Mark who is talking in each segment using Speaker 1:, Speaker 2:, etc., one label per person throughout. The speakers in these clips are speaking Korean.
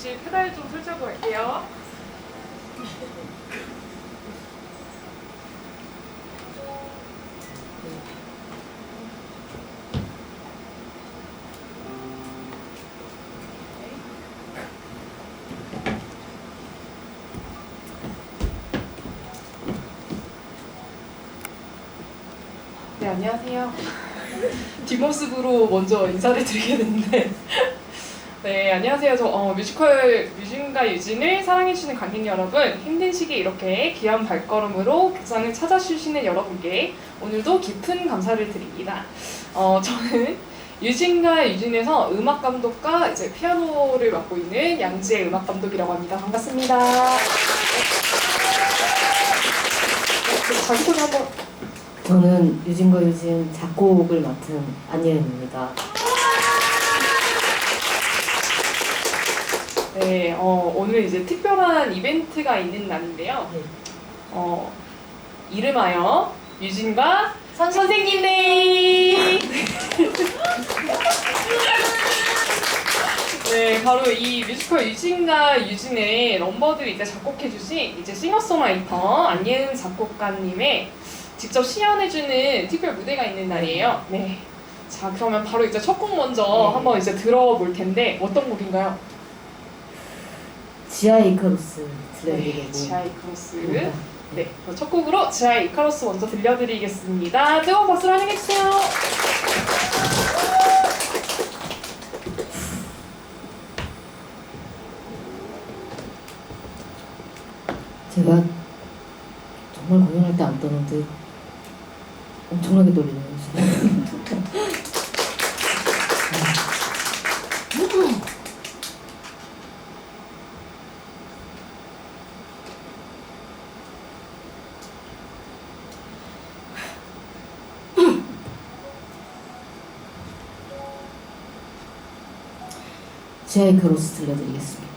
Speaker 1: 잠시 페달 좀 설치하고 갈게요. 네, 안녕하세요. 뒷모습으로 먼저 인사를 드리게 됐는데 네, 안녕하세요. 저 어, 뮤지컬 뮤진가 유진을 사랑해주시는 관객 여러분 힘든 시기에 이렇게 귀한 발걸음으로 극장을 찾아주시는 여러분께 오늘도 깊은 감사를 드립니다. 어, 저는 유진가 유진에서 음악 감독과 이제 피아노를 맡고 있는 양지의 음악 감독이라고 합니다. 반갑습니다. 네, 자기소개 한번
Speaker 2: 저는 유진과 유진 작곡을 맡은 안예은입니다.
Speaker 1: 네, 어, 오늘 이제 특별한 이벤트가 있는 날인데요.
Speaker 2: 네.
Speaker 1: 어, 이름하여 유진과 선생님 데이! 네, 바로 이 뮤지컬 유진과 유진의 넘버들 이제 작곡해주신 이제 싱어송라이터 안예은 작곡가님의 직접 시연해주는 특별 무대가 있는 날이에요. 네. 자, 그러면 바로 이제 첫 곡 먼저
Speaker 2: 네.
Speaker 1: 한번 이제 들어볼 텐데 어떤 곡인가요?
Speaker 2: 지하 이카루스
Speaker 1: 네,
Speaker 2: 들려드리고
Speaker 1: 지하 이카로스. 네, 그럼 첫 곡으로 지하 이카로스 먼저 들려드리겠습니다. 뜨거운 박수로 환영해주세요.
Speaker 2: 제가 정말 공연할 때 안 떠는데 엄청나게 떨리네요. 지하 이카루스 들려드리겠습니다.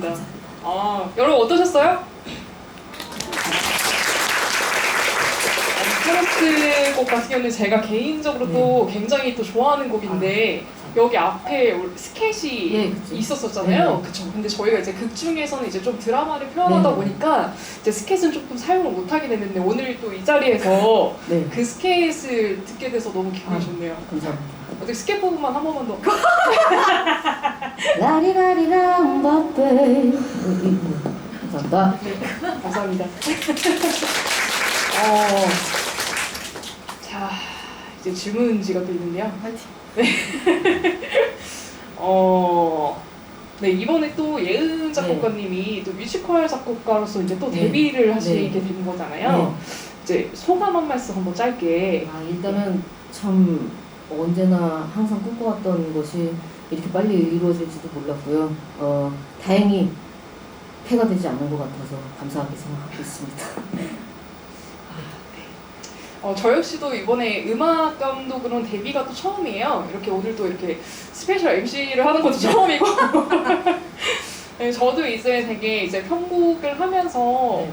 Speaker 1: 들었습니다. 아 여러분 어떠셨어요? 페러스 곡 같은 경우는 제가 개인적으로 또 굉장히 또 좋아하는 곡인데 여기 앞에 스케치
Speaker 2: 예, 그쵸.
Speaker 1: 있었었잖아요.
Speaker 2: 네.
Speaker 1: 그쵸. 근데 저희가 이제 극 중에서는 이제 좀 드라마를 표현하다
Speaker 2: 네.
Speaker 1: 보니까 이제 스케치는 조금 사용을 못하게 됐는데 오늘 또 이 자리에서
Speaker 2: 네,
Speaker 1: 그 스케치를 듣게 돼서 너무 기분이
Speaker 2: 아.
Speaker 1: 좋네요.
Speaker 2: 감사합니다.
Speaker 1: 어떻게 스케치 부분만 한 번만 더.
Speaker 2: 라리라리랑 바페. 감사합니다.
Speaker 1: 네, 감사합니다. 어, 자, 이제 질문지가 또 있는데요.
Speaker 2: 파이팅.
Speaker 1: 어, 네, 이번에 또 예은 작곡가님이 또 뮤지컬 작곡가로서 이제 또
Speaker 2: 네.
Speaker 1: 데뷔를 하시게
Speaker 2: 네.
Speaker 1: 된 거잖아요. 이제 소감 한 말씀 한번 짧게.
Speaker 2: 아, 일단은 참 언제나 항상 꿈꿔왔던 것이 이렇게 빨리 이루어질지도 몰랐고요. 어, 다행히 폐가 되지 않는 것 같아서 감사하게 생각하고 있습니다.
Speaker 1: 어, 저 역시도 이번에 음악 감독으로는 데뷔가 또 처음이에요. 이렇게 오늘 또 이렇게 스페셜 MC를 하는 것도 처음이고. 네, 저도 이제 되게 이제 편곡을 하면서
Speaker 2: 네,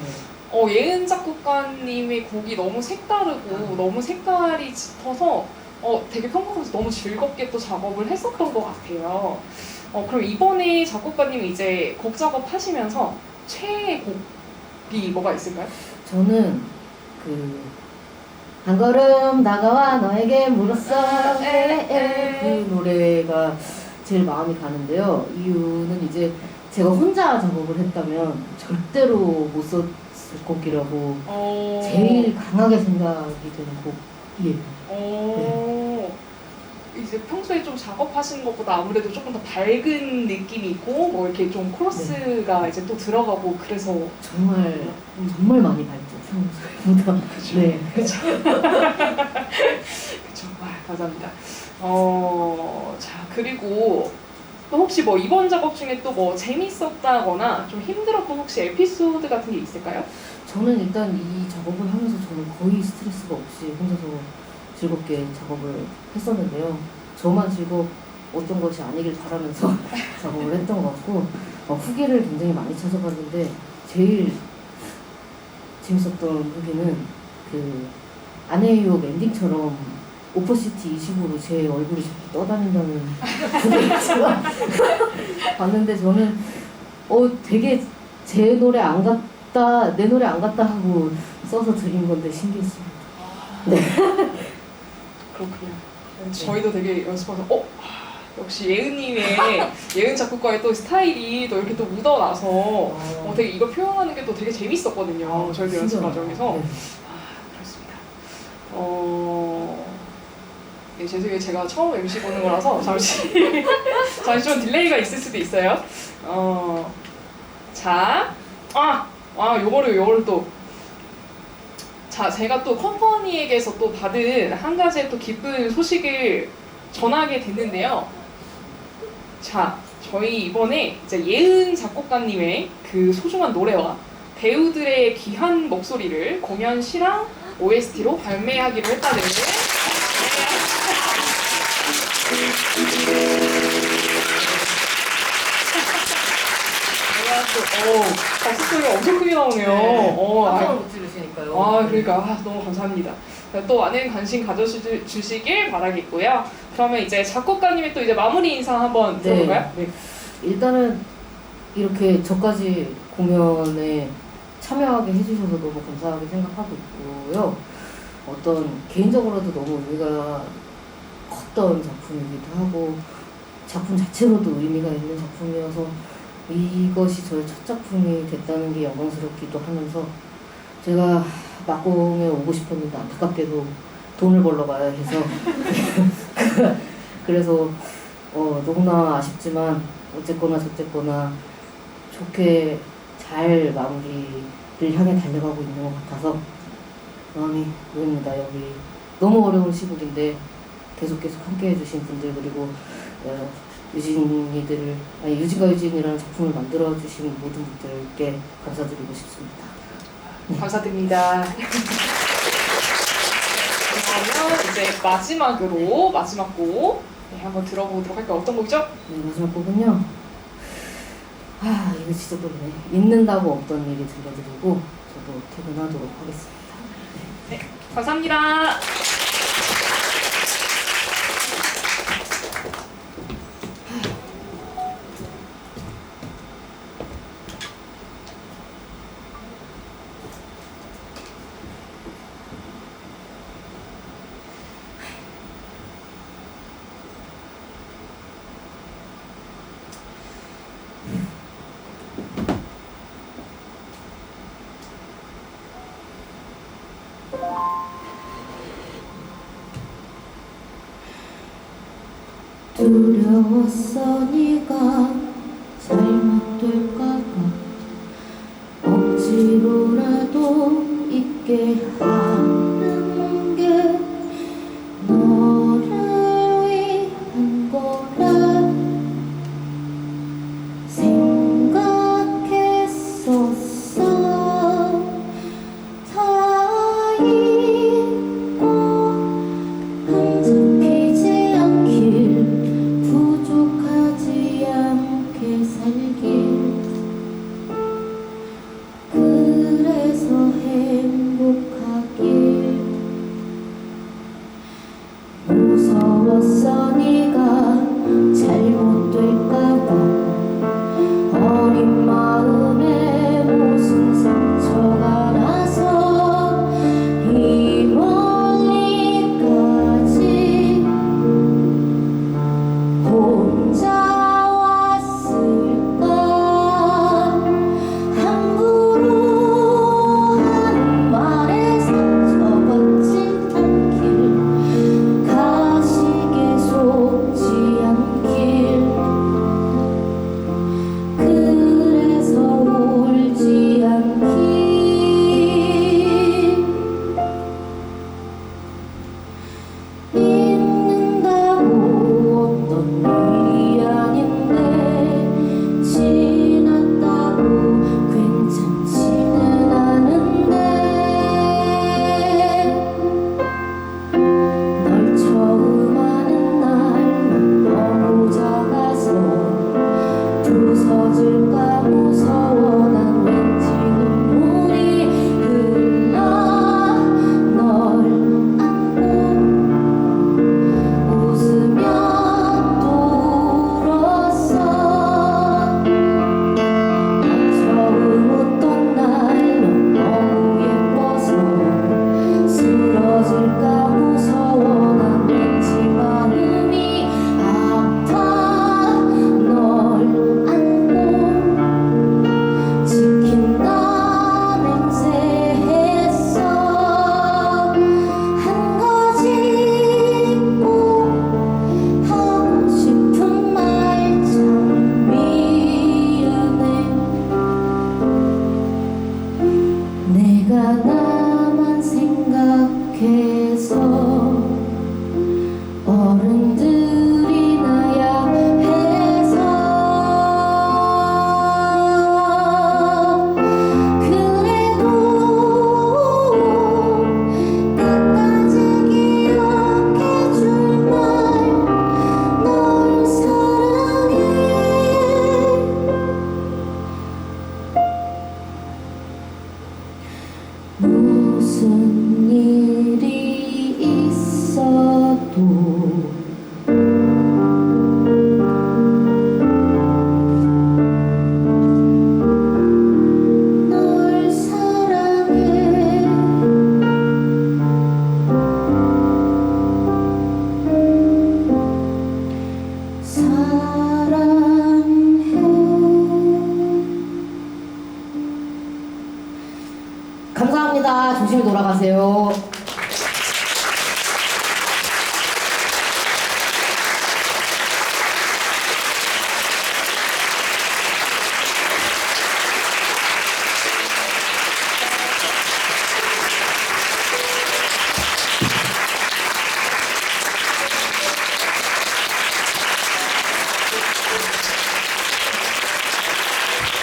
Speaker 1: 어, 예은 작곡가님의 곡이 너무 색다르고 너무 색깔이 짙어서 어, 되게 편곡하면서 너무 즐겁게 또 작업을 했었던 것 같아요. 어, 그럼 이번에 작곡가님이 이제 곡 작업하시면서 최애 곡이 뭐가 있을까요?
Speaker 2: 저는 그 한 걸음 다가와 너에게 물었어. 에, 에, 그 노래가 제일 마음이 가는데요. 이유는 이제 제가 혼자 작업을 했다면 절대로 못 썼을 곡이라고
Speaker 1: 어...
Speaker 2: 제일 강하게 생각이 드는 곡이에요.
Speaker 1: 어... 이제 평소에 좀 작업하시는 것보다 아무래도 조금 더 밝은 느낌이 있고 뭐 이렇게 좀 코러스가 이제 또 들어가고 그래서
Speaker 2: 정말 정말 많이 밝죠 평소보다. 네.
Speaker 1: 그쵸. 그쵸. 아, 감사합니다. 어, 자, 그리고 또 혹시 뭐 이번 작업 중에 또 뭐 재밌었다거나 좀 힘들었던 혹시 에피소드 같은 게 있을까요?
Speaker 2: 저는 일단 이 작업을 하면서 저는 거의 스트레스가 없이 혼자서 즐겁게 작업을 했었는데요. 저만 즐거웠던 것이 아니길 바라면서 작업을 했던 것 같고 어, 후기를 굉장히 많이 찾아봤는데 제일 재밌었던 후기는 그 아내의 엔딩처럼 오퍼시티 20으로 제 얼굴이 자꾸 떠다닌다는 후기였지만 봤는데 저는 어 되게 제 노래 안 같다 내 노래 안 같다 하고 써서 드린 건데 신기했습니다.
Speaker 1: 그렇군요. 저희도 되게 연습하면서 어? 역시 예은님의 예은 작곡가의 또 스타일이 또 이렇게 또 묻어나서 어, 되게 이걸 표현하는 게 또 되게 재밌었거든요. 저희도 연습. 과정에서.
Speaker 2: 네.
Speaker 1: 아, 그렇습니다. 어, 네, 죄송해요. 제가 처음 MC 보는 거라서 잠시, 잠시 좀 딜레이가 있을 수도 있어요. 어, 자, 아, 아, 요거를, 요거를 또. 자, 제가 또 컴퍼니에게서 또 받은 한 가지의 또 기쁜 소식을 전하게 됐는데요. 자, 저희 이번에 이제 예은 작곡가님의 그 소중한 노래와 배우들의 귀한 목소리를 공연 실황 OST로 발매하기로 했다는 제가 또, 어, 박수 소리가 엄청 크게 나오네요. 어, 아,
Speaker 2: 들으시니까요.
Speaker 1: 아, 그러니까 아, 너무 감사합니다. 또 많은 관심 가져주시길 바라겠고요. 그러면 이제 작곡가님의 또 이제 마무리 인사 한번
Speaker 2: 네.
Speaker 1: 들어볼까요? 네.
Speaker 2: 일단은 이렇게 저까지 공연에 참여하게 해주셔서 너무 감사하게 생각하고 있고요. 어떤 개인적으로도 너무 의미가 컸던 작품이기도 하고 작품 자체로도 의미가 있는 작품이어서 이것이 저의 첫 작품이 됐다는 게 영광스럽기도 하면서 제가 막공에 오고 싶었는데 안타깝게도 돈을 벌러 가야 해서 그래서 어, 너무나 아쉽지만 어쨌거나 저쨌거나 좋게 잘 마무리를 향해 달려가고 있는 것 같아서 마음이 놓입니다. 여기 너무 어려운 시국인데 계속 계속 함께 해주신 분들 그리고 어, 유진이들을 아니 유진과 유진이라는 작품을 만들어 주신 모든 분들께 감사드리고 싶습니다.
Speaker 1: 감사드립니다. 그러면 이제 마지막으로 마지막 곡 네, 한번 들어보도록 할게요. 어떤 곡이죠?
Speaker 2: 네, 마지막 곡은요. 아 이거 진짜 모르네. 있는다고 없던 얘기 들려드리고 저도 퇴근하도록 하겠습니다.
Speaker 1: 네, 감사합니다.
Speaker 2: 두려웠어 니 song 네가 나만 생각해서 目送你 감사합니다. 조심히 돌아가세요.